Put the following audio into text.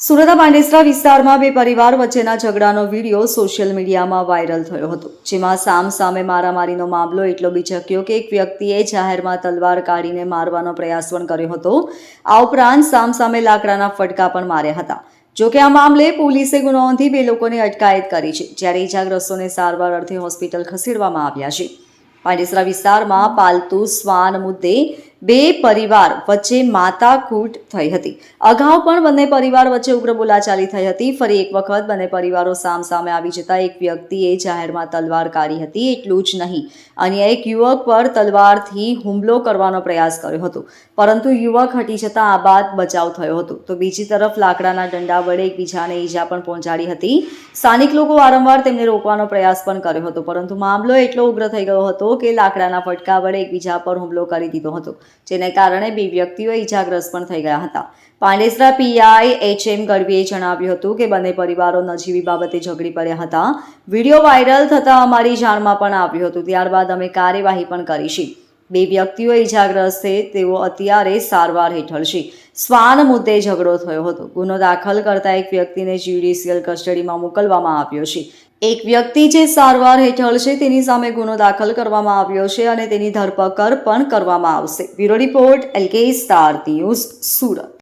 સુરતના પાંડેસરા વિસ્તારમાં બે પરિવાર વચ્ચેના ઝઘડાનો વીડિયો સોશિયલ મીડિયામાં વાયરલ થયો હતો, જેમાં સામ સામે મારામારીનો મામલો એટલો બીચક્યો કે એક વ્યક્તિએ જાહેરમાં તલવાર કાઢીને મારવાનો પ્રયાસ પણ કર્યો હતો. આ ઉપરાંત સામ સામે લાકડાના ફટકા પણ માર્યા હતા. જોકે આ મામલે પોલીસે ગુનો બે લોકોને અટકાયત કરી છે, જ્યારે ઇજાગ્રસ્તોને સારવાર અર્થે હોસ્પિટલ ખસેડવામાં આવ્યા છે. પાંડેસરા વિસ્તારમાં પાલતુ શ્વાન મુદ્દે બે પરિવાર વચ્ચે માતાકૂટ થઈ હતી. અગાઉ પણ બંને પરિવાર વચ્ચે ઉગ્ર બોલાચાલી થઈ હતી. ફરી એક વખત બંને પરિવારો સામ સામે આવી જતા એક વ્યક્તિએ જાહેરમાં તલવાર કાઢી હતી. એટલું જ નહીં, અન્ય એક યુવક પર તલવારથી હુમલો કરવાનો પ્રયાસ કર્યો હતો. પરંતુ યુવક હટી જતાં આ બાદ બચાવ થયો હતો. તો બીજી તરફ લાકડાના દંડા વડે એકબીજાને ઈજા પણ પહોંચાડી હતી. સ્થાનિક લોકો વારંવાર તેમને રોકવાનો પ્રયાસ પણ કર્યો હતો. પરંતુ મામલો એટલો ઉગ્ર થઈ ગયો હતો કે લાકડાના ફટકા વડે એકબીજા પર હુમલો કરી દીધો હતો. જેને કારણે બે વ્યક્તિઓ ઈજાગ્રસ્ત પણ થઈ ગયા હતા. પાંડેસરા પીઆઈ એચ એમ ગઢવીએ જણાવ્યું હતું કે બંને પરિવારો નજીવી બાબતે ઝઘડી પડ્યા હતા. વીડિયો વાયરલ થતાં અમારી જાણમાં પણ આવ્યું હતું. ત્યારબાદ અમે કાર્યવાહી પણ કરી છે બે વ્યક્તિઓ ઈજાગ્રસ્ત છે, તેઓ અત્યારે સારવાર હેઠળ છે. શ્વાન મુદ્દે ઝઘડો થયો હતો. ગુનો દાખલ કરતા એક વ્યક્તિને જ્યુડિશિયલ કસ્ટડીમાં મોકલવામાં આવ્યો છે. એક વ્યક્તિ જે સારવાર હેઠળ છે, તેની સામે ગુનો દાખલ કરવામાં આવ્યો છે અને તેની ધરપકડ પણ કરવામાં આવશે. Bureau report, LK star news, Surat.